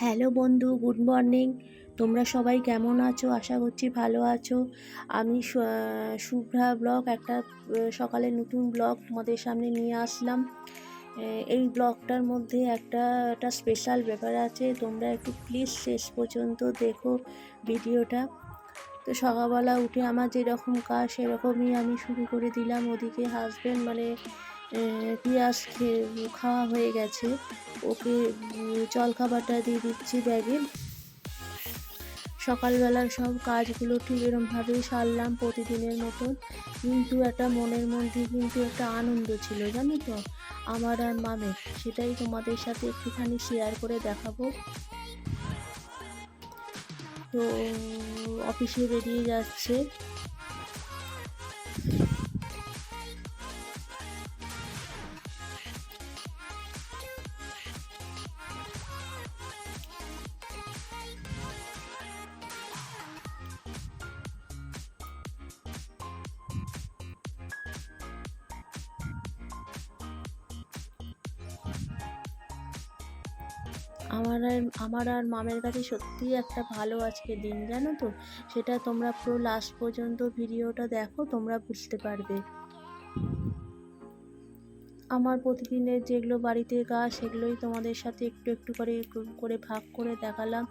Hello বন্ধু, good morning. তোমরা সবাই কেমন আছো? আশা করছি ভালো আছো। আমি শুভ্রা ব্লগ, একটা সকালে নতুন ব্লগ তোমাদের সামনে নিয়ে আসলাম। এই ব্লগটার মধ্যে একটা একটা স্পেশাল ব্যাপার আছে। তোমরা একটু প্লিজ শেষ পর্যন্ত দেখো ভিডিওটা। তো সকালবেলা উঠে আমার যেরকম কাজ, সেরকমই আমি শুরু করে দিলাম। ওদিকে হাজব্যান্ড মানে পেঁয়াজ খেয়ে খাওয়া হয়ে গেছে। ওকে জলখাবারটা দিয়ে দিচ্ছি ব্যাগে। সকালবেলার সব কাজগুলো ঠিক এরমভাবেই সারলাম প্রতিদিনের মতন। কিন্তু একটা মনের মধ্যে কিন্তু একটা আনন্দ ছিল, জানো তো? আমার আর মামের। সেটাই তোমাদের সাথে একটুখানি শেয়ার করে দেখাবো। তো অফিসে বেরিয়ে যাচ্ছে। আমার আর আমার আর মামের কাছে সত্যিই একটা ভালো আজকে দিন, জানো তো? সেটা তোমরা পুরো লাস্ট পর্যন্ত ভিডিওটা দেখো, তোমরা বুঝতে পারবে। আমার প্রতিদিনের যেগুলো বাড়িতে কাজ সেগুলোই তোমাদের সাথে একটু একটু করে করে ভাগ করে দেখালাম।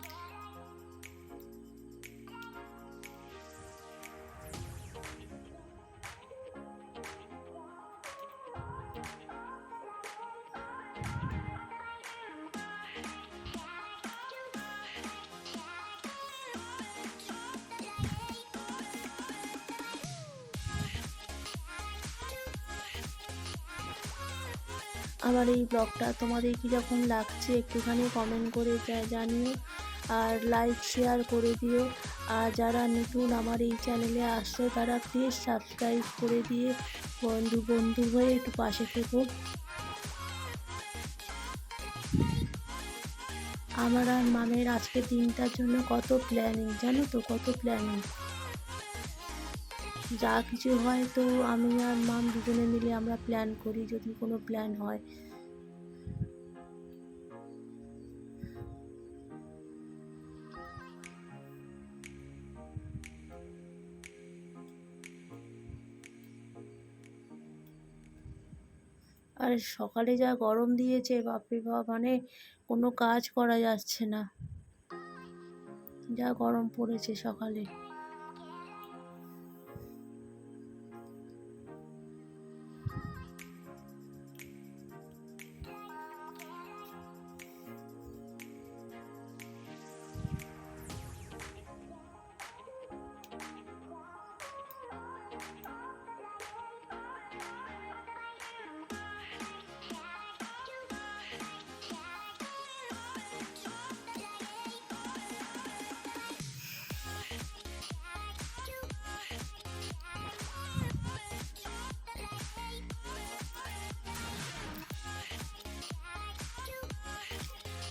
আমার এই ব্লগটা তোমাদের কীরকম লাগছে একটুখানি কমেন্ট করে জানিও আর লাইক শেয়ার করে দিও। আর যারা নতুন আমার এই চ্যানেলে আসছো তারা প্লিজ সাবস্ক্রাইব করে দিয়ে বন্ধু বন্ধু হয়ে একটু পাশে থেকো। আমার আর মামের আজকের দিনটার জন্য কত প্ল্যানিং জানো তো কত প্ল্যানিং যা কিছু হয় তো আমি আর মাম দুজনে মিলে আমরা প্ল্যান করি যদি কোনো প্ল্যান হয়। আর সকালে যা গরম দিয়েছে, বাপরে বাপ মানে কোনো কাজ করা যাচ্ছে না। যা গরম পড়েছে সকালে।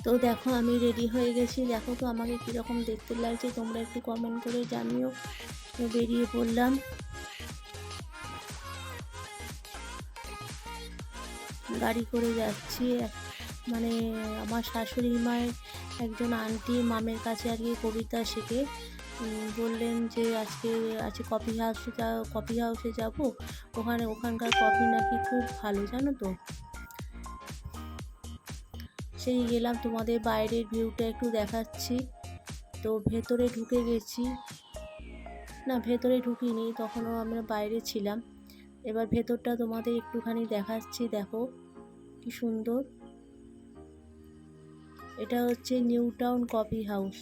তো দেখো, আমি রেডি হয়ে গেছি। দেখো তো আমাকে কীরকম দেখতে লাগছে। তোমরা একটু কমেন্ট করে জানিও। তো বেরিয়ে পড়লাম। গাড়ি করে যাচ্ছি। মানে আমার শাশুড়ি মায়ের একজন আন্টি মামের কাছে আর কি কবিতা শেখে। বললেন যে আজকে আজকে কফি হাউসে যা কফি হাউসে যাব। ওখানে ওখানকার কফি নাকি খুব ভালো, জানো তো? সেই গেলাম তোমাদের বাইরের ভিউটা একটু দেখাচ্ছি। তো ভেতরে ঢুকে গেছি। না, ভেতরে ঢুকিনি, তখনও আমরা বাইরে ছিলাম। এবার ভেতরটা তোমাদের একটুখানি দেখাচ্ছি, দেখো কি সুন্দর। এটা হচ্ছে নিউ টাউন কফি হাউস।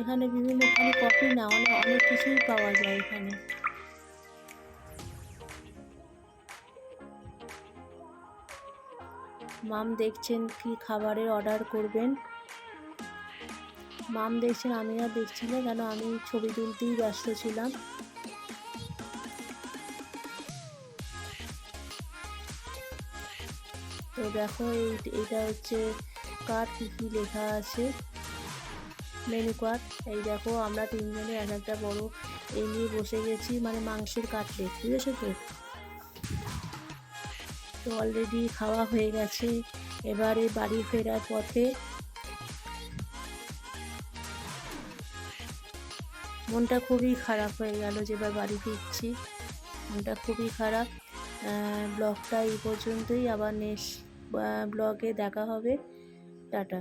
এখানে বিভিন্ন এখানে কফি না, অনেক অনেক কিছুই পাওয়া যায় এখানে। মাম দেখছেন কি খাবারের অর্ডার করবেন? মাম দেখছেন আমি আর দেখছি না, কেন আমি ছবি তুলতেই ব্যস্ত ছিলাম। তো দেখো এইটা হচ্ছে কার্ড কী কী লেখা আছে? মেনু কার্ড এই দেখো, আমরা তিনজনে এক একটা বড় এই নিয়ে বসে গেছি মানে মাংসের কাটলেট বুঝেছ তো? তো অলরেডি খাওয়া হয়ে গেছে। এবারে বাড়ি ফেরার পথে মনটা খুবই খারাপ হয়ে গেল যে এবার বাড়ি ফিরছি। মনটা খুবই খারাপ। ব্লগটা এই পর্যন্তই। আবার নেক্সট ব্লগে দেখা হবে। টাটা।